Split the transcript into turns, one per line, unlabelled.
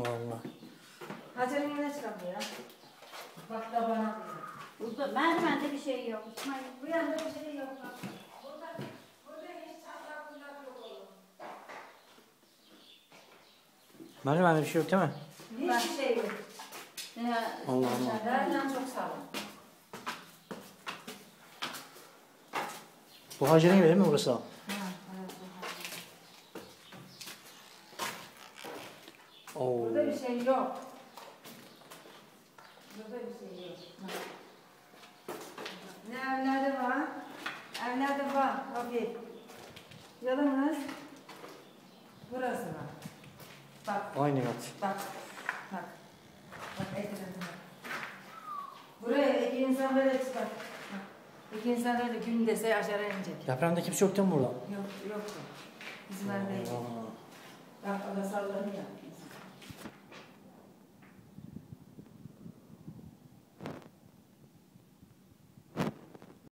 Allah.
Hacer'in yine çıkamıyor ya. Bak da bana.
Burada merdivende bir şey yok. İsmail.
Bu yanda bir şey yok. bak. Burada, burada hiç çatlak kulak yok oğlum.
Merdivende bir şey yok değil mi?
Hiçbir şey yok.
Ya,
Allah Allah.
Nereden çok sağlam.
Bu Hacer'in evi değil mi burası? Oo.
Burada bir şey yok. Burada bir şey yok. Ne evladı var? Evladı var. Bakayım. Yalnız burası var. Bak,
Aynı kat.
bak, bak. Bak, ekranı bak. Buraya iki insan böyle çıkar. Bak. İki insan böyle gün dese aşağı inecek.
Depremde kimse yok değil mi burada?
Yok, yok. Bizim evde.
Allah.
Bak, o da sallanıyor.